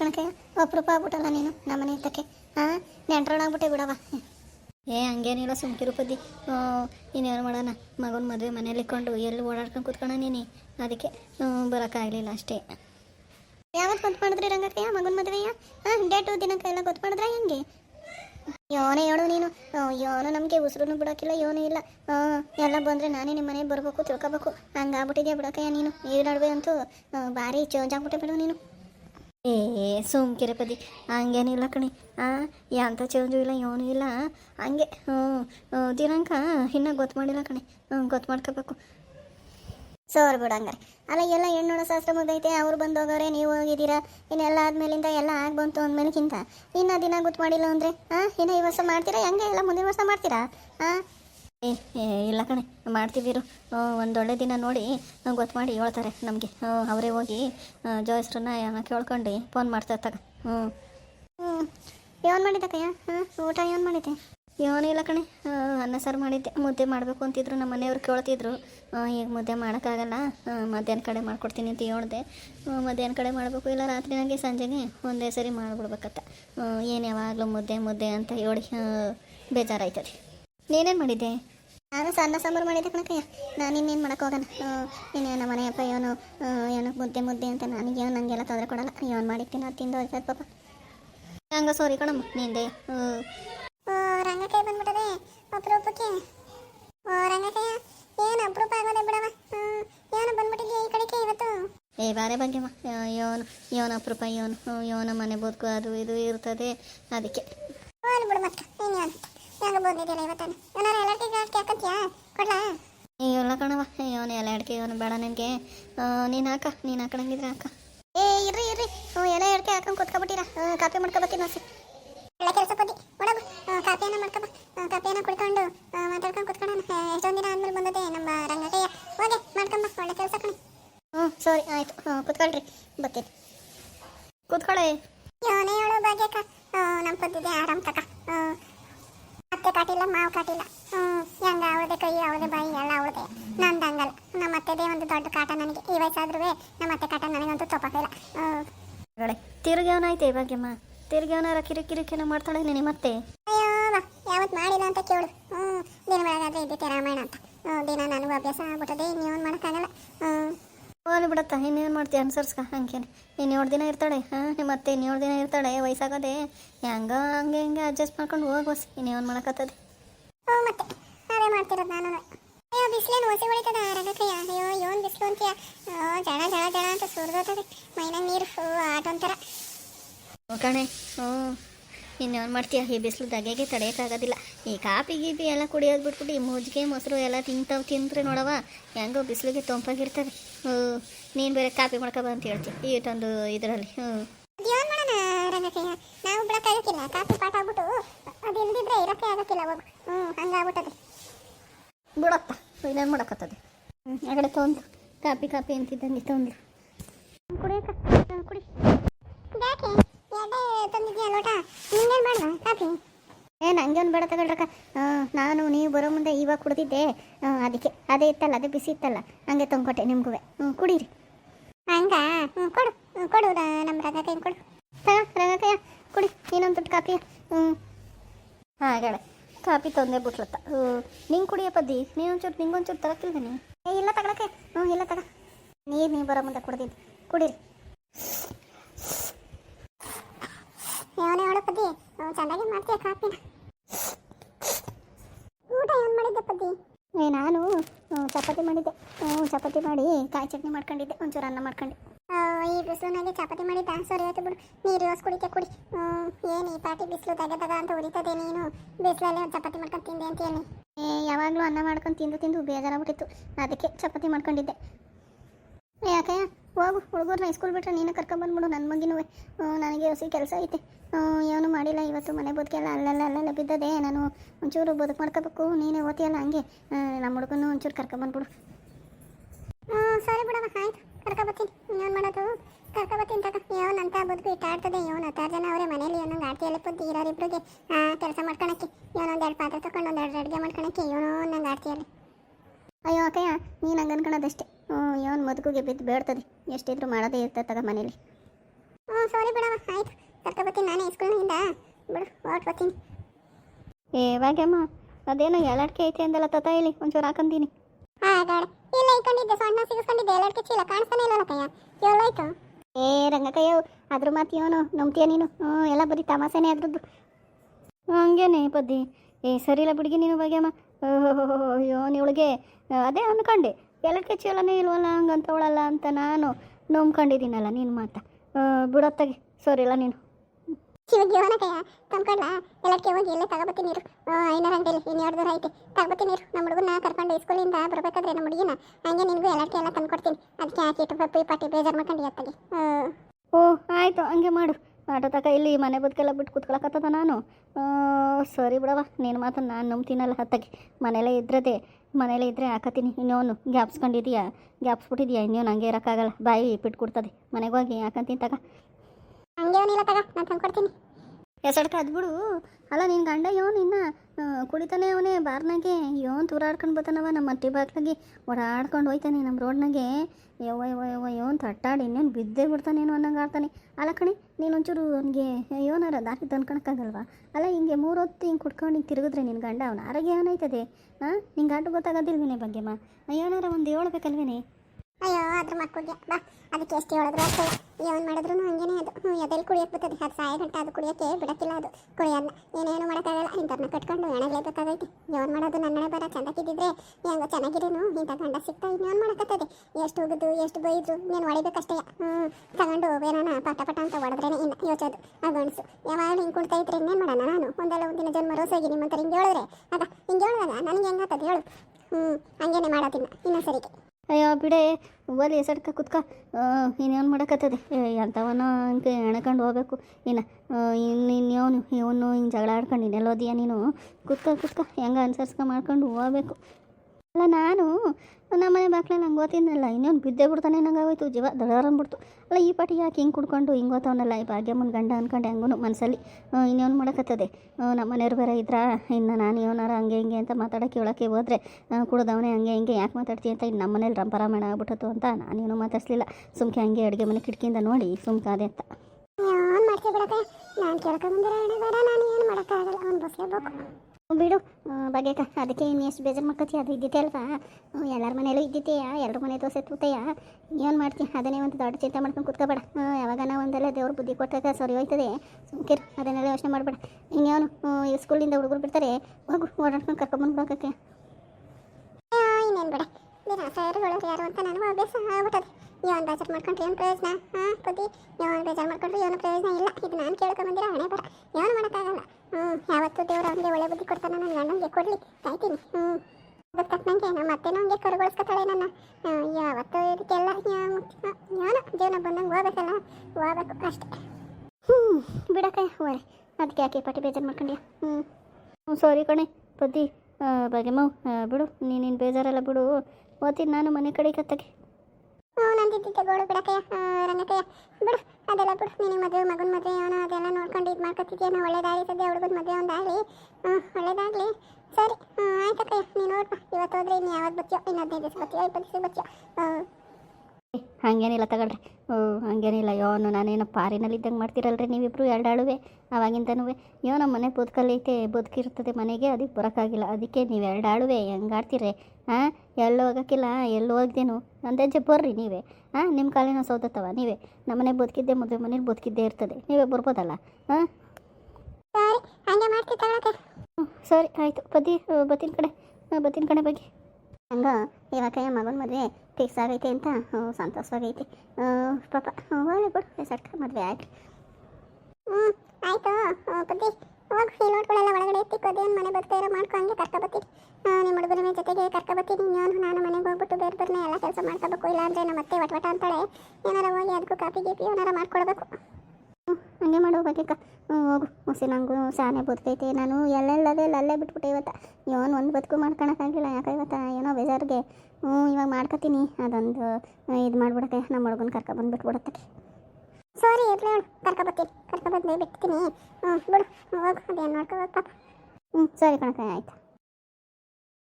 ಕಣಕ್ಕೆ? ಅಪರೂಪ ಆಗ್ಬಿಟ್ಟಲ್ಲ ನೀನು? ನಮ್ಮನೆ ಇದ್ದಕ್ಕೆ? ಹಾಂ ನೆಂಟ್ರಾಗ್ಬಿಟ್ಟೆ ಬಿಡವ ಏ ಹಂಗೇನಿಲ್ಲ ಸುಮ್ಕಿರು ಪದ್ದಿ. ಇನ್ನೇನು ಮಾಡೋಣ? ಮಗನ ಮದುವೆ ಮನೇಲಿ ಇಕ್ಕೊಂಡು ಎಲ್ಲಿ ಓಡಾಡ್ಕೊಂಡು ಕೂತ್ಕೊಣ ನೀನು? ಅದಕ್ಕೆ ಬರೋಕ್ಕಾಗಲಿಲ್ಲ ಅಷ್ಟೇ. ಯಾವತ್ತು ಗೊತ್ತು ಮಾಡಿದ್ರಿ ರಂಗಕ್ಕಯ್ಯ ಮಗನ ಮದುವೆಯ? ಹಾಂ ಡೇಟು ದಿನಕ್ಕೆ ಎಲ್ಲ ಗೊತ್ತು ಮಾಡಿದ್ರೆ ಹೆಂಗೆ? ಯೋನೇ ಹೇಳು ನೀನು. ಯೋನು ನಮಗೆ ಉಸಿರು ಬಿಡೋಕ್ಕಿಲ್ಲ ಯೋನು ಇಲ್ಲ. ಎಲ್ಲ ಬಂದರೆ ನಾನೇ ನಿಮ್ಮ ಮನೆಗೆ ಬರಬೇಕು ತಿಳ್ಕೊಬೇಕು. ಹಂಗಾಗ್ಬಿಟ್ಟಿದ್ಯಾ ಬಿಡೋಕಯ್ಯ ನೀನು? ಈ ನಡುವೆ ಅಂತೂ ಭಾರಿ ಚೇಂಜ್ ಆಗ್ಬಿಟ್ಟೆ ಬಿಡು ನೀನು. ಏ, ಸುಮ್ಕಿರೆ ಪದಿ. ಹಂಗೇನಿಲ್ಲ ಕಣಿ. ಹಾಂ ಎಂಥ ಚೇಂಜು ಇಲ್ಲ, ಏನೂ ಇಲ್ಲ. ಹಂಗೆ, ಹ್ಞೂ ದಿನಾಂಕ ಇನ್ನೂ ಗೊತ್ತು ಮಾಡಿಲ್ಲ ಕಣೆ. ಹ್ಞೂ, ಗೊತ್ತು ಮಾಡ್ಕೋಬೇಕು. ಸೋರ್ ಬಿಡು ಹಂಗಾರೆ. ಅಲ್ಲ, ಎಲ್ಲ ಹೆಣ್ಣೋಳ ಶಾಸ್ತ್ರ ಮುಗ್ದೈತೆ, ಅವ್ರು ಬಂದು ಹೋಗೋರೆ ನೀವು ಹೋಗಿದ್ದೀರಾ? ಇನ್ನೆಲ್ಲ ಆದ್ಮೇಲಿಂದ ಎಲ್ಲ ಆಗ್ಬಂತು ಅಂದ್ಮೇಲೆಕ್ಕಿಂತ. ಇನ್ನು ದಿನ ಗೊತ್ತು ಮಾಡಿಲ್ಲ ಅಂದರೆ ಹಾಂ ಇನ್ನೂ ಈ ವರ್ಷ ಮಾಡ್ತೀರಾ? ಹೆಂಗೆ? ಎಲ್ಲ ಮುಂದಿನ ವರ್ಷ ಮಾಡ್ತೀರಾ? ಹಾಂ ಏ ಇಲ್ಲ ಕಣೆ ಮಾಡ್ತೀವಿರು ಒಂದೊಳ್ಳೆ ದಿನ ನೋಡಿ ಗೊತ್ತು ಮಾಡಿ ಹೇಳ್ತಾರೆ ನಮಗೆ. ಅವರೇ ಹೋಗಿ ಜೋಯಿಸ್ರನ್ನ ಏನೋ ಕೇಳ್ಕೊಂಡು ಫೋನ್ ಮಾಡ್ತಾ ತಗ ಹ್ಞೂ ಹ್ಞೂ ಏನು ಮಾಡಿದ್ದಕ್ಕಯ್ಯ ಹ್ಞೂ ಊಟ ಏನು ಮಾಡಿದ್ದೆ? ಏನಿಲ್ಲ ಕಣೆ. ಆ, ಅನ್ನ ಸಾರು ಮಾಡಿದ್ದೆ. ಮುದ್ದೆ ಮಾಡಬೇಕು ಅಂತಿದ್ರು ನಮ್ಮ ಮನೆಯವ್ರು ಕೇಳ್ತಿದ್ರು. ಈಗ ಮುದ್ದೆ ಮಾಡೋಕ್ಕಾಗಲ್ಲ. ಮಧ್ಯಾಹ್ನ ಕಡೆ ಮಾಡ್ಕೊಡ್ತೀನಿ ಅಂತ ಹೇಳ್ದೆ. ಮಧ್ಯಾಹ್ನ ಕಡೆ ಮಾಡಬೇಕು ಇಲ್ಲ ರಾತ್ರಿ ನನಗೆ ಸಂಜೆಗೆ ಒಂದೇ ಸರಿ ಮಾಡಿಬಿಡ್ಬೇಕತ್ತ ಏನು ಯಾವಾಗಲೂ ಮುದ್ದೆ ಮುದ್ದೆ ಅಂತ ಹೇಳಿ ಬೇಜಾರಾಯ್ತದೆ. ನೀನೇನು ಮಾಡಿದ್ದೆ? ನಾನು ಸಣ್ಣ ಸಾಂಬಾರು ಮಾಡಿದ್ದೆ ಕಣಕಯ್ಯ ನಾನು ಇನ್ನೇನು ಮಾಡಕ್ಕೆ ಹೋಗೋಣ. ಇನ್ನೇ ನಮ್ಮ ಮನೆಯಪ್ಪ ಇವನು ಏನು ಮುದ್ದೆ ಮುದ್ದೆ ಅಂತ ನನಗೆ ನನಗೆಲ್ಲ ತೊಂದರೆ ಕೊಡಲ್ಲ. ಇವನು ಮಾಡಿಕ್ಕೆ ನಾನು ತಿಂದು ಹೋಯ್ತದ ಪಾಪ. ಹಂಗ ಸಾರಿ ಕಣಮ್ಮ ನಿಂದೆ. ರಂಗಕಾಯಿ ಬಂದ್ಬಿಟ್ಟದೆ ಅಪರೂಪಕ್ಕೆ. ಓ ರಂಗಕಾಯ ಏನು ಅಪರೂಪ ಆಗೋದೆ ಬಿಡವ? ಏನು ಬಂದ್ಬಿಟ್ಟಿದ್ಯ ಈ ಕಡೆಗೆ ಇವತ್ತು? ಏ ಬಾರೆ ಬಂದ್ಯಮ್ಮ. ಯೋನು ಯೋನ ಅಪರೂಪ ಯೋನು ಯೋನ ಮನೆ ಬದುಕು ಅದು ಇದು ಇರ್ತದೆ. ಅದಕ್ಕೆ ಹೋಗ್ಲಿ ಬಿಡು ಮತ್ತೆ ನೀನು ಹೆಂಗ ಬಂದಿದ್ದಿಲ್ಲ ಇವತ್ತು ಏನಾರ ಎಲ್ಲರಿಗೂ ಹಾಕಂತೀಯಾ? ಕೊಡ್ಲಾ? ಇಲ್ಲ ಕಣವ ಇವನು ಎಲ್ಲ ಅಡಿಕೆ ಇವನು ಬೇಡ ನನಗೆ. ನೀನು ಹಾಕ ನೀನು ಹಾಕಣಂಗಿದ್ರೆ ಹಾಕ. ಏ ಇರ್ರಿ ಇರ್ರಿ. ಎಲ್ಲ ಅಡಿಕೆ ಹಾಕೊಂಡು ಕುತ್ಕೊಬಿಟ್ಟಿರ. ಕಾಪಿ ಮಾಡ್ಕೊಬತ್ತೀನಿ ನೋಸಿ ಒಳ್ಳೆ ಕೆಲಸ ಪದಿ ಒಳಗು ಕಾಪಿಯನ್ನು ಮಾಡ್ಕೊಬ ಕಾಪಿಯನ್ನು ಕುಡ್ಕೊಂಡು ಮಾತಾಡ್ಕೊಂಡು ಕುತ್ಕೊಳ್ಳೋಣ ಎಷ್ಟೊಂದು ದಿನ ಆದ್ಮೇಲೆ ಬಂದದೆ ನಮ್ಮ ರಂಗಯ್ಯ ಹೋಗಿ ಮಾಡ್ಕೊಂಬ ಒಳ್ಳೆ ಕೆಲಸ ಕಣಿ. ಹ್ಞೂ ಸರಿ ಆಯ್ತು. ಕುತ್ಕೊಳ್ರಿ. ಬರ್ತೀನಿ ಕುತ್ಕೊಳ್ಳಿ ಯೋನೇ ಹೇಳೋ ಭಾಗ್ಯಕ್ಕ. ನಮ್ಮ ಪದ್ದಿದೆ ಆರಾಮ್ ತಕ. ಅತ್ತೆ ಕಾಟಿಲ್ಲ ಮಾವು ಕಾಟಿಲ್ಲ ಹ್ಮ್ ಹೆಂಗ ಅವಳದೆ ಕೈ ಅವಳದೆ ಬಾಯಿ ಎಲ್ಲ ಅವಳದೆ ನಂದು ಹಂಗಲ್ಲ. ನಮ್ಮ ಅತ್ತೆದೇ ಒಂದು ದೊಡ್ಡ ಕಾಟ ನನಗೆ. ಈ ವಯಸ್ಸಾದ್ರೂ ನಮ್ಮ ಅತ್ತೆ ಕಾಟ ನನಗಂತೂ ತಪ್ಪಕ್ಕಿಲ್ಲ ತಿರುಗವನಾಯ್ತೆ ಭಾಗ್ಯಮ್ಮ ತಿರುಗವನಾರ ಕಿರಿ ಕಿರಿಕೆನ ಮಾಡ್ತಾಳೆ ನೀನು ಮತ್ತೆ? ಅಯ್ಯೋ ಯಾವತ್ತು ಮಾಡಿಲ್ಲ ಅಂತ ಕೇಳು. ಹ್ಞೂ ದಿನ ಬೆಳಗಾದ್ರೆ ಇದ್ದಕ್ಕೆ ರಾಮಾಯಣ ಅಂತ. ಹ್ಮ್, ದಿನ ನನಗೂ ಅಭ್ಯಾಸ ಆಗ್ಬಿಟ್ಟದೆ ಇನ್ನೇನು ಮಾಡೋಕ್ಕಾಗಲ್ಲ. ಹ್ಞೂ ಹೋಗ್ಲಿ ಬಿಡತ್ತ ಇನ್ನೇನು ಮಾಡ್ತೀಯ ಅನ್ಸರ್ಸ್ಕ ಹಂಗೇನೆ? ಇನ್ನೇಳು ದಿನ ಇರ್ತಾಳೆ? ಹಾಂ ನಿಮ್ಮ ಅತ್ತೆ ಇನ್ನು ಏಳು ದಿನ ಇರ್ತಾಳೆ ವಯಸ್ಸಾಗದೆ? ಹೆಂಗ ಹಂಗೆ ಹಿಂಗೆ ಅಡ್ಜಸ್ಟ್ ಮಾಡ್ಕೊಂಡು ಹೋಗ್ಬಸ್ ಇನ್ನೇನು ಮಾಡಕತ್ತದೆ? ಮತ್ತೆ ಅದೇ ಮಾಡ್ತಿರೋದು ನಾನು ಅಯ್ಯೋ ಬಿಸಿಲೇನು ಹೊಸಿ ಹೊಳಿತದ ರಂಗಕ್ಕಯ್ಯ ಅಯ್ಯೋ ಏನು ಬಿಸಿಲು ಅಂತೀಯ? ಜಳ ಜಳ ಜಳ ಅಂತ ಸುರಿದೋತದೆ. ಮೈನಾಗ ನೀರು ಆಟ ಓ ಕಣೆ ಹ್ಞೂ. ಇನ್ನೇನು ಮಾಡ್ತೀಯ? ಈ ಬಿಸಿಲು ದಗೆಗೆ ತಡೆಯೋಕ್ಕಾಗೋದಿಲ್ಲ ಈ ಕಾಪಿ ಗೀಪಿ ಎಲ್ಲ ಕುಡಿಯೋದು ಬಿಟ್ಬಿಟ್ಟು ಈ ಮುಜ್ಜಿಗೆ ಮೊಸರು ಎಲ್ಲ ತಿಂತಾವ್ ತಿಂದ್ರೆ ನೋಡವ ಹೆಂಗೋ ಬಿಸಿಲಿಗೆ ತಂಪಾಗಿರ್ತವೆ ಹ್ಞೂ ನೀನು ಬೇರೆ ಕಾಪಿ ಮಾಡ್ಕೊ ಅಂತ ಹೇಳ್ತಿ. ತಂದು ಇದರಲ್ಲಿ ಹ್ಞೂ ಏನು ಮಾಡೋಣ ನಾವು ಬಿಡಕ್ಕಾಗಕ್ಕಿಲ್ಲ ಕಾಪಿ ಪಾಠ ಆಗ್ಬಿಟ್ಟು ಅದು ಇಲ್ದಿದ್ರೆ ಇರೋಕ್ಕೆ ಆಗಕ್ಕಿಲ್ಲ ಹೋಗು. ಹ್ಞೂ ಹಂಗಾಗ್ಬಿಟ್ಟದೆ. ಬಿಡಪ್ಪ. ಇನ್ನೇನು ಮಾಡಕತ್ತದೆ. ಆ ಕಡೆ ತೊಂದು ಕಾಪಿ ಕಾಪಿ ಅಂತಿದ್ದಂಗೆ ತೊಂದು ಕುಡಿಯಕ್ಕ ಕುಡಿ ಯಾಕೆ? ಎಡೆ ತಂದಿದ್ಯಾ ಲೋಟ? ನಿಂಗೇನು ಬೇಡ ಕಾಪಿ? ಏ ನಂಗೇನು ಬೇಡ ತಗೊಳ್ರಕ್ಕ ನಾನು ನೀವು ಬರೋ ಮುಂದೆ ಇವಾಗ ಕುಡ್ದಿದ್ದೆ. ಅದಕ್ಕೆ ಅದೇ ಇತ್ತಲ್ಲ ಅದೇ ಬಿಸಿ ಇತ್ತಲ್ಲ ಹಂಗೆ ತಂದ್ಕೊಟ್ಟೆ ನಿಮ್ಗೂ ಹ್ಞೂ ಕುಡೀರಿ. ಹಂಗ? ಹ್ಞೂ ಕೊಡು. ಹ್ಞೂ ಕೊಡು ನಮ್ಮ ರಂಗಕೈ ಕೊಡು. ತಗ ರಂಗಕಯ್ಯ ಕುಡಿ. ಇನ್ನೊಂದು ದುಡ್ಡು ಕಾಪಿ ಹ್ಞೂ ಹಾಗಾಳೆ ಕಾಪಿ ತೊಂದೇ ಬಿಟ್ಲತ್ತ. ನಿಂಗೆ ಕುಡಿಯಪ್ಪ ದಿ ನೀನೊಂಚೂರು ನಿಂಗೊಂಚೂರು ತರಕಿಲ್ವೇನೆ ಏ ಇಲ್ಲ ತಗೊಳಕ್ಕೆ. ಹ್ಞೂ ಇಲ್ಲ ತಗ. ನೀರು ನೀವು ಬರೋ ಮುಂದೆ ಕುಡ್ದಿದ್ದು. ಕುಡೀರಿ. ಯಾವನೇ ಹೇಳೋ ಪದ್ದಿ ಚೆನ್ನಾಗಿ ಮಾಡ್ತೀಯ ಕಾಪಿನ ಊಟ ಏನು ಮಾಡಿದ್ದೆ ಪದ್ದಿ ಏ ನಾನು ಹ್ಮ್, ಚಪಾತಿ ಮಾಡಿದ್ದೆ. ಹ್ಞೂ ಚಪಾತಿ ಮಾಡಿ ಕಾಯಿ ಚಟ್ನಿ ಮಾಡ್ಕೊಂಡಿದ್ದೆ. ಒಂಚೂರು ಅನ್ನ ಮಾಡ್ಕೊಂಡು. ಈ ಬಿಸಿಲಿನಲ್ಲಿ ಚಪಾತಿ ಮಾಡಿದ್ದ ಸರಿ ಆಯ್ತು ಬಿಡು. ನೀರು ರೋಸ್ ಕುಡಿತೆ, ಕುಡಿ. ಏನು ಈ ಪಾಟಿ ಬಿಸಿಲು ತಗದಾಗ ಅಂತ ಉರಿತದೆ ನೀನು? ಬಿಸಿಲಲ್ಲೇ ಒಂದು ಚಪಾತಿ ಮಾಡ್ಕೊಂಡು ತಿಂದೆ ಅಂತ ಹೇಳಿ. ಯಾವಾಗಲೂ ಅನ್ನ ಮಾಡ್ಕೊಂಡು ತಿಂದು ತಿಂದು ಬೇಜಾರಾಗ್ಬಿಟ್ಟಿತ್ತು. ಅದಕ್ಕೆ ಚಪಾತಿ ಮಾಡ್ಕೊಂಡಿದ್ದೆ. ಯಾಕೆ ಹೋಗು ಹುಡುಗರನ್ನ ಸ್ಕೂಲ್ ಬಿಟ್ಟರೆ ನೀನು ಕರ್ಕೊಂಬಂದ್ಬಿಡು ನನ್ನ ಮಗಿನೂ ನನಗೆ ಹೊಸ ಕೆಲಸ ಐತೆ. ಏನು ಮಾಡಿಲ್ಲ ಇವತ್ತು, ಮನೆ ಬದುಕೆಲ್ಲ ಅಲ್ಲೆಲ್ಲ ಅಲ್ಲೆಲ್ಲ ಬಿದ್ದದೆ, ನಾನು ಒಂಚೂರು ಬದುಕು ಮಾಡ್ಕೋಬೇಕು, ನೀನೇ ಓದಿಯಲ್ಲ ಹಂಗೆ. ನಮ್ಮ ಹುಡುಗನು ಒಂಚೂರು ಕರ್ಕೊಂಬಂದ್ಬಿಡು ಹ್ಞೂ ಸರಿ ಬಿಡವ ಆಯ್ತು ಕರ್ಕೊಬತ್ತೀನಿ ಏನು ಮಾಡೋದು? ಕರ್ಕೊಬತ್ತೀನಿ ತಗ. ಅಂತ ಬದುಕು ಇಟ್ಟಾಡ್ತದೆ ಯೋನ್ ಹತ್ತಾರು ಜನ ಅವರೇ ಮನೇಲಿ ಏನೊಂದು ಆಡ್ತಿಯಲ್ಲಿ ಪುದ್ದಿ ಇರೋರಿಬ್ರಿಗೆ ಕೆಲಸ ಮಾಡ್ಕೊಳಕ್ಕೆ. ಏನೊಂದು ಎರಡು ಪಾತ್ರೆ ತಗೊಂಡು, ಒಂದು ಎರಡು ಅಡುಗೆ ಮಾಡ್ಕೊಳಕ್ಕೆ ಏನೋ ನಂಗೆ ಆಡ್ತಿಯಲ್ಲಿ ಅಯ್ಯೋ, ಅಕ್ಕಯ್ಯ, ನೀನು ಹಂಗೆ ಅನ್ಕೊಳೋದಷ್ಟೇ ಇವನು ಮದುಕಿಗೆ ಬಿದ್ದು ಬೇಡ್ತದೆ. ಎಷ್ಟಿದ್ರು ಮಾಡೋದೇ ಇರ್ತದೆ ತಗ ಮನೇಲಿ. ಹ್ಞೂ ಸಾರಿ ಬಿಡವ ಆಯ್ತು. ಕರ್ಕೊಬತ್ತೀನಿ ನಾನೇ ಇಸ್ಕೊಳ್ಳಿಂದ ಬಿಡು ಹೊರಟು ಬರ್ತೀನಿ. ಏ ಭಾಗ್ಯಮ್ಮ ಅದೇನೋ ಎಳಡ್ಕೆ ಐತೆ ಅಂದಲ್ಲ ತತ ಇಲ್ಲಿ? ಒಂಚೂರು ಹಾಕಂತೀನಿ. ಆ ಗಾಡಿ ಇಲ್ಲ ಇಟ್ಕೊಂಡಿದ್ದೆ ಸಣ್ಣ ಸಿಗಿಸ್ಕೊಂಡಿದ್ದೆ ಎಲ್ಲಕ್ಕೆ ಚೀಲ ಕಾಣಿಸ್ತಾನೆ ಇಲ್ಲಲ್ಲ ಕಯ್ಯ ಎಲ್ಲೋಯ್ತು ಏ ರಂಗಕಯ್ಯ ಅದ್ರ ಮಾತು ಇವನು ನಂಬ್ತೀಯ ನೀನು? ಹ್ಞೂ ಎಲ್ಲ ಬರೀ ತಮಾಸೆನೇ ಅದ್ರದ್ದು ಹಂಗೇನೆ ಪದ್ದಿ. ಏ ಸರಿ ಇಲ್ಲ ಬಿಡ್ಗಿ ನೀನು ಭಾಗ್ಯಮ್ಮ ಹೋ ಅಯ್ಯೋ ನೀವಳಿಗೆ ಅದೇ ಅನ್ಕೊಂಡೆ. ಎಲ್ಲಕ್ಕೆ ಚಲೋನೇ ಇಲ್ವಲ್ಲ ಹಂಗಂತವಳಲ್ಲ ಅಂತ ನಾನು ನಂಬ್ಕೊಂಡಿದ್ದೀನಲ್ಲ ನೀನು ಮಾತ ಬಿಡತ್ತಾಗೆ ಸರಿ ಇಲ್ಲ ನೀನು. ತಂದ್ಕೊಂಡ್ಲ? ಎಲ್ಲಕ್ಕೆ ಹೋಗಿ ಎಲ್ಲೇ ತಗೋಬತ್ತೀನಿ ನೀರು. ಐನೂರ ಅಂಗಡಿಯಲ್ಲಿ ಇನ್ನು ಎರಡು ದೂರ ಐತೆ. ತಗೋಬತ್ತೀನಿ ನೀರು. ನಮ್ಮ ಹುಡುಗನ ಕರ್ಕೊಂಡು ಸ್ಕೂಲಿಂದ ಬರ್ಬೇಕಾದ್ರೆ ನಮ್ಮ ಹುಡುಗಿನ. ಹಂಗೆ ನಿನಗೂ ಎಲ್ಲಕ್ಕೆ ಎಲ್ಲ ತಂದ್ಕೊಡ್ತೀನಿ. ಅದಕ್ಕೆ ಹಾಕಿ ಇಟ್ಟು ಪಪ್ಪಿ ಪಾಟಿ ಬೇಜಾರು ಮಾಡ್ಕೊಂಡು ಎತ್ತಾಗಿ ಓ ಆಯಿತು ಹಂಗೆ ಮಾಡು. ಆಟೋ ತಕ ಇಲ್ಲಿ ಮನೆ ಬದುಕೆಲ್ಲ ಬಿಟ್ಟು ಕುತ್ಕೊಳಕತ್ತದ ನಾನು. ಸರಿ ಬಿಡವ ನೀನು ಮಾತು ನಾನು ನಂಬ್ತೀನಲ್ಲ ಹತ್ತಕ್ಕೆ ಮನೇಲೇ ಇದ್ರದೆ, ಮನೇಲೇ ಇದ್ದರೆ ಹಾಕತ್ತೀನಿ. ಇನ್ನೊಂದು ಗ್ಯಾಪ್ಸ್ ಬಿಟ್ಟಿದ್ಯಾ ಇನ್ನೂ ನಂಗೆ ಇರೋಕ್ಕಾಗಲ್ಲ. ಬಾಯಿ ಬಿಟ್ಟು ಕೊಡ್ತದೆ ಮನೆಗೆ ಹೋಗಿ ಹಾಕಂತೀನಿ ತಗ. ಹಂಗೆ ತಗ, ನಾನು ತಂದ್ಕೊಡ್ತೀನಿ. ಎಸಡ್ಕ ಅದ್ಬಿಡು ಅಲ್ಲ ನಿನ್ನ ಗಂಡ ಯೋನ್ ಇನ್ನ ಕುಡಿತಾನೆ ಅವನೇ ಬಾರ್ನಾಗೆ. ಯೋನ್ ತೂರಾಡ್ಕೊಂಡು ಬರ್ತಾನವ, ನಮ್ಮ ಮಟ್ಟಿ ಬಾಗ್ಲಾಗಿ ಓಡಾಡ್ಕೊಂಡು ಹೋಯ್ತಾನೆ ನಮ್ಮ ರೋಡ್ನಾಗೆ. ಯವ್ವ ಯವ್ವ ಯವ್ವ ಯೋನ್ ತಟ್ಟಾಡಿ, ಇನ್ನೇನು ಬಿದ್ದೇ ಬಿಡ್ತಾನೇನೋ ಅನ್ನಂಗೆ ಆಡ್ತಾನೆ. ಅಲ್ಲ ಕಣಿ, ನೀನು ಒಂಚೂರು ಅವನಿಗೆ ಯೋನಾರ ದಾರಿ ತಂದ್ಕೊಳಕ್ಕಾಗಲ್ವಾ ಅಲ್ಲ, ಹಿಂಗೆ ಮೂರು ಹೊತ್ತು ಹಿಂಗೆ ಕುಡ್ಕೊಂಡು ಹಿಂಗೆ ತಿರುಗಿದ್ರೆ ನಿನ್ನ ಗಂಡ ಅವನ ಆರೋಗ್ಯ ಏನಾಯ್ತದೆ? ಹಾಂ ನಿಂಗೆ ಆಟ ಗೊತ್ತಾಗೋದಿಲ್ವೇನೆ ಬಗ್ಗೆಮ್ಮ? ಏನಾರ ಒಂದು ಹೇಳ್ಬೇಕಲ್ವೇನೆ? ಅಯ್ಯೋ, ಅದ್ರ ಮಕ್ಕಳಿಗೆ. ಬಾ, ಅದಕ್ಕೆ ಎಷ್ಟು ಹೇಳಿದ್ರು ಅಷ್ಟೇ ಏನು ಮಾಡಿದ್ರು ಹಂಗೇನೆ ಅದು. ಹ್ಞೂ ಎದೆಲ್ಲಿ ಕುಡಿಯಕ್ಕೆ ಬರ್ತದೆ. ಅದು ಸಾಯ ಗಂಟೆ ಅದು ಕುಡಿಯೋಕ್ಕೆ ಬಿಡಕ್ಕಿಲ್ಲ ಅದು. ಕುಡಿಯೋದನ್ನ ಏನೇನು ಮಾಡೋಕ್ಕಾಗಲ್ಲ. ಇಂಥವ್ರನ್ನ ಕಟ್ಕೊಂಡು ಎಣಗಲೇಬೇಕಾಗೈತಿ ಏನು ಮಾಡೋದು? ನನ್ನ ಬರ ಚಂದಕ್ಕಿದ್ದಿದ್ರೆ ಹೆಂಗೋ ಚೆನ್ನಾಗಿರೇನು ಇಂಥ ಗಂಡ ಸಿಗ್ತಾ ಇನ್ನೇನು ಮಾಡೋಕ್ಕತ್ತದೆ ಎಷ್ಟು ಉಗಿದು, ಎಷ್ಟು ಬೈದ್ರು, ನೀನು ಹೊಡಿಬೇಕಷ್ಟೇ ಹ್ಞೂ ತಗೊಂಡು ಏನೋ ಪಟ ಪಟ ಅಂತ ಹೊಡೆದ್ರೇನೆ ಇನ್ನು ಯೋಚೋದು. ಆ ಗಂಡಸು, ಯಾವಾಗ ಹಿಂಗೆ ಕುಡ್ತಾ ಇದ್ರೆ ಇನ್ನೇನು ಮಾಡೋಣ ನಾನು? ಒಂದಲ್ಲ ಒಂದಿನ ಜನ್ಮ ರೋಸಾಗಿ ಹತ್ರ ಹಿಂಗೆ ಹೇಳಿದ್ರೆ? ಅದ, ಹಿಂಗೆ ಹೇಳಿದಾಗ ನನಗೆ ಹೆಂಗಾಗ್ತದೆ ಹೇಳು. ಹ್ಞೂ ಹಂಗೇನೆ ಮಾಡೋದಿನ್ನ ಇನ್ನೊಂದ್ಸರಿಗೆ ಅಯ್ಯೋ, ಬಿಡೇ ಒಲಿ ಎಸಡ್ಕ ಕುತ್ಕ ಇನ್ನೇನು ಮಾಡಕತ್ತದೆ? ಎಂಥವನ ಹಿಂಗೆ ಎಣ್ಕೊಂಡು ಹೋಗ್ಬೇಕು. ಇನ್ನು ಇನ್ನು ಇನ್ಯವನು ಇವನು ಹಿಂಗೆ ಜಗಳ ಆಡ್ಕೊಂಡು ಇನ್ನೆಲ್ಲೋದಿಯ ನೀನು? ಕುತ್ಕ ಕುತ್ಕ, ಹೆಂಗೆ ಅನ್ಸರ್ಸ್ಕ ಮಾಡ್ಕೊಂಡು ಹೋಗ್ಬೇಕು. ಅಲ್ಲ, ನಾನು ನಮ್ಮನೆ ಬಾಕ್ಲಲ್ಲಿ ನಂಗೆ ಓದ್ತಿದ್ನಲ್ಲ ಇನ್ನೊಂದು ಬಿದ್ದೆ ಬಿಡ್ತಾನೆ ನಂಗೆ ಆಗೋಯ್ತು ಜೀವ ದಡಾರಂಬಿಡ್ತು ಅಲ್ಲ, ಈ ಪಾಟಿ ಯಾಕೆ ಹಿಂಗೆ ಕುಡ್ಕೊಂಡು ಹಿಂಗೆ ಓದ್ತಾವನಲ್ಲ, ಈ ಭಾಗ್ಯಮ್ಮನ ಗಂಡ ಅಂದ್ಕೊಂಡು ಹೆಂಗೂ ಮನಸ್ಸಲ್ಲಿ ಇನ್ನೇನು ಮಾಡಕತ್ತದೆ? ನಮ್ಮ ಮನೆಯವ್ರು ಬೇರೆ ಇದ್ರಾ, ಇನ್ನು ನಾನು ಇವನಾರ ಹಂಗೆ ಹಿಂಗೆ ಅಂತ ಮಾತಾಡೋಕೆ ಹೇಳೋಕೆ ಹೋದ್ರೆ ಕುಡ್ದವನೇ ಹಂಗೆ ಹಿಂಗೆ ಯಾಕೆ ಮಾತಾಡ್ತೀಯ ಅಂತ ಇನ್ನು ನಮ್ಮ ಮನೇಲಿ ರಂಪರಾಮಾಯಣ ಆಗ್ಬಿಟ್ಟತು ಅಂತ ನಾನೇನು ಮಾತಾಡಿಸ್ಲಿಲ್ಲ. ಸುಮ್ಕೆ ಹಂಗೆ ಅಡುಗೆ ಮನೆ ಕಿಟಕಿಯಿಂದ ನೋಡಿ ಸುಮ್ಕಾದೆ ಅಂತ. ನಾನು ಕೇಳ್ಕೊಂಬಂದಿರ ಹಣೆ ಬೇಡ, ನಾನು ಏನು ಮಾಡೋಕ್ಕಾಗಲ್ಲ, ಅವ್ನು ಬಸ್ಲೇಬೇಕು ಬಿಡು. ಬಗೆಕ ಅದಕ್ಕೆ ಇನ್ನು ಎಷ್ಟು ಬೇಜಾರು ಮಾಡ್ಕೊತಿ? ಅದು ಇದ್ದಿತ್ತೆ ಅಲ್ವಾ? ಎಲ್ಲರ ಮನೇಲೂ ಇದ್ದಿತ್ತೀಯಾ ಎಲ್ಲರ ಮನೆ ದೋಸೆ ತೂತೆಯ ಏನು ಮಾಡ್ತೀಯ ಅದನ್ನೇ ಒಂದು ದೊಡ್ಡ ಚಿಂತೆ ಮಾಡ್ಕೊಂಡು ಕೂತ್ಕೋಬೇಡ. ಯಾವಾಗನ ಒಂದಲ್ಲ ದೇವ್ರ ಬುದ್ಧಿ ಕೊಟ್ಟಾಗ ಸರಿ ಹೋಯ್ತದೆ. ಸುಮ್ಕಿರು ಅದನ್ನೆಲ್ಲ ಯೋಚನೆ ಮಾಡಬೇಡ. ಇನ್ನೇನು ಈ ಸ್ಕೂಲಿಂದ ಹುಡುಗರು ಬಿಡ್ತಾರೆ, ಹೋಗು, ಓಡಾಡ್ಕೊಂಡು ಇನ್ನೇನು ಬಿಡ. ದಿನ ಸೈರುಗಳು ಯಾರು ಅಂತ ನನಗೂ ಅಭ್ಯಾಸ ಆಗ್ಬಿಟ್ಟದೆ. ಇವನು ಬೇಜಾರು ಮಾಡ್ಕೊಂಡ್ರೆ ಏನು ಪ್ರಯೋಜನ? ಹಾಂ ಬುದ್ಧಿ? ಇವನು ಬೇಜಾರು ಮಾಡ್ಕೊಂಡ್ರೆ ಏನು ಪ್ರಯೋಜನ ಇಲ್ಲ. ಇದು ನಾನು ಕೇಳ್ಕೊಂಬಂದಿರ ಹಣೆ ಬರ ಏನು ಮಾಡೋಕ್ಕಾಗಲ್ಲ. ಹ್ಞೂ ಯಾವತ್ತೂ ದೇವ್ರು ಅವನಿಗೆ ಒಳ್ಳೆ ಬುದ್ಧಿ ಕೊಡ್ತಾನೆ ನನ್ನ ಗಂಡನಿಗೆ ಕೊಡಲಿ ಕಾಯ್ತೀನಿ ಹ್ಞೂ ಅದಕ್ಕೆ ತಕ್ಕಂಗೆ ನಮ್ಮ ಅತ್ತೆನೂ ಹಂಗೆ ಕರುಗೊಳಿಸ್ಕೊತಾಳೆ ನನ್ನ. ಯಾವತ್ತೂ ಇದಕ್ಕೆಲ್ಲ ಏನೋ ಜೀವನ ಬಂದಂಗೆ ಹೋಗ್ಬೇಕಲ್ಲ, ಹೋಗ್ಬೇಕು ಅಷ್ಟೇ. ಹ್ಞೂ ಬಿಡಕ್ಕೆ ಹೋರೆ ಅದಕ್ಕೆ ಯಾಕೆ ಪಟ್ಟಿ ಬೇಜಾರು ಮಾಡ್ಕೊಂಡ್ಯಾ? ಹ್ಞೂ ಹ್ಞೂ ಸಾರಿ ಕಣೆ. ಬುದ್ಧಿ ಬಗೆಮ್ಮ ಬಿಡು. ನೀನೇನು ಬೇಜಾರೆಲ್ಲ ಬಿಡು. ಓದ್ತೀನಿ ನಾನು ಮನೆ ಕಡೆ ಕತ್ತಗೆ. ಹ್ಞೂ ನಂದಿದ್ದಿದ್ದೆ ಗೋಳು ಬಿಡಕಯ್ಯ ರಂಗಕಯ್ಯ ಬಿಡು, ಅದೆಲ್ಲ ಬಿಡು. ನಿನಗೆ ಮದುವೆ, ಮಗನ ಮದುವೆ, ಅವನು ಅದೆಲ್ಲ ನೋಡ್ಕೊಂಡು ಇದು ಮಾಡ್ಕೊತಿದ್ಯಾ? ನಾವು ಒಳ್ಳೇದಾಗಲಿ ಸದ್ಯ, ಹುಡುಗನ ಮದುವೆ ಒಂದಾಗಲಿ. ಹ್ಞೂ, ಒಳ್ಳೇದಾಗಲಿ. ಸರಿ ಆಯ್ತಕ್ಕಯ್ಯ. ನೀನು ನೋಡ್ಪ ಇವತ್ತು ಹೋದ್ರೆ ಇನ್ನು ಯಾವಾಗ ಬರ್ತೀಯೋ ಇನ್ನು ಹದಿನೈದು ದಿವಸ ಬರ್ತೀಯೋ ಇಪ್ಪತ್ತು ದಿವಸ ಬರ್ತೀಯೋ ಹಾಗೇನಿಲ್ಲ ತಗೊಳ್ರಿ. ಓ ಹಂಗೇನಿಲ್ಲ ಯೋನು ನಾನೇನು ಪಾರಿನಲ್ಲಿ ಇದ್ದಂಗೆ ಮಾಡ್ತೀರಲ್ರಿ ಎರಡು ಎರಡಾಳುವೆ ಅವಾಗಿಂದನೂ ಯೋ ನಮ್ಮ ಮನೆ ಬದುಕಲ್ಲೈತೆ ಬದುಕಿರ್ತದೆ ಮನೆಗೆ ಅದಕ್ಕೆ ಬರೋಕ್ಕಾಗಿಲ್ಲ. ಅದಕ್ಕೆ ನೀವು ಎರಡಾಳುವೆ ಹೆಂಗೆ ಆಡ್ತೀರಿ? ಹಾಂ ಎಲ್ಲೂ ಹೋಗೋಕ್ಕಿಲ್ಲ ಎಲ್ಲೂ ಹೋಗ್ದೇನು? ಅಂದಾಜೆ ಬರ್ರಿ ನೀವೇ. ಹಾಂ ನಿಮ್ಮ ಕಾಲಿನ ಸೌದತ್ತವ ನೀವೇ? ನಮ್ಮನೆ ಬದುಕಿದ್ದೆ ಮದುವೆ ಮನೇಲಿ ಬದುಕಿದ್ದೇ ಇರ್ತದೆ. ನೀವೇ ಬರ್ಬೋದಲ್ಲ? ಹಾಂ ಸರಿ ಆಯಿತು. ಬತ್ತಿ ಬತ್ತಿನ ಕಡೆ ಬತ್ತಿನ ಕಡೆ ಬಗ್ಗೆ ಹಂಗ ಇವಾಗ ಮಗನ ಮದುವೆ ಫಿಕ್ಸ್ ಆಗೈತೆ ಅಂತ? ಸಂತೋಷವಾಗೈತೆ ಪಾಪ. ಹೋಗ್ಲಿ ಬಿಡು ಸಟ್ಕ ಮದುವೆ ಆಯ್ತು. ಹ್ಞೂ, ಆಯಿತು. ಬುದ್ಧಿ. ಹೋಗಿ ಈ ನೋಟ್ಗಳೆಲ್ಲ ಒಳಗಡೆ ಎತ್ತಿ ಕೊದೇನು ಮನೆ ಬರ್ತಾ ಇರೋ ಮಾಡ್ಕೊ, ಹಂಗೆ ಕರ್ಕೊಬತ್ತೀನಿ ನಿಮ್ಮ ಹುಡುಗನ ಜೊತೆಗೆ ಕರ್ಕೊಬತ್ತೀನಿ ಇನ್ನೇನು ನಾನು ಮನೆಗೆ ಹೋಗ್ಬಿಟ್ಟು ಬೇರೆ ಬೇರೆ ಎಲ್ಲ ಕೆಲಸ ಮಾಡ್ಕೋಬೇಕು. ಇಲ್ಲ ಅಂದರೆ ನಮ್ಮ ಮತ್ತೆ ವಟ ವಟ ಅಂತಾಳೆ. ಏನಾರ ಹೋಗಿ ಅದಕ್ಕೂ ಕಾಫಿ ಗೀಪಿ ಏನಾರ ಮಾಡ್ಕೊಡ್ಬೇಕು ಹ್ಞೂ ಹಂಗೆ ಮಾಡೋ ಬಗ್ಗೆ ಹೋಗು. ಮುಸಿ ನಂಗೂ ಸಾನೆ ಬದುಕೈತೆ ನಾನು ಎಲ್ಲೆಲ್ಲದೆ ಅಲ್ಲೇ ಬಿಟ್ಬಿಟ್ಟೆ ಇವತ್ತು. ಇವನು ಒಂದು ಬದುಕು ಮಾಡ್ಕೊಳಕ್ಕಾಗಿಲ್ಲ ಯಾಕೆ ಇವತ್ತು? ಏನೋ ಬೇಜಾರಿಗೆ. ಹ್ಞೂ ಇವಾಗ ಮಾಡ್ಕೊತೀನಿ. ಅದೊಂದು ಇದು ಮಾಡ್ಬಿಡಕ್ಕೆ ನಮ್ಮ ಹುಡುಗನ ಕರ್ಕೊಬಂದು ಬಿಟ್ಬಿಡತ್ತೆ ಸಾರಿ ಇರ್ಲೇ ಕರ್ಕೊ ಬರ್ತೀನಿ. ಕರ್ಕೊಬತ್ತೀನಿ ಕರ್ಕೊಬಂದು ಬಿಡ್ತೀನಿ. ಹ್ಞೂ ಬಿಡು. ಹೋಗು. ಅದೇನು ಪಾಪ. ಹ್ಞೂ ಸರಿ ಕಣಕ್ಕ ಆಯ್ತು.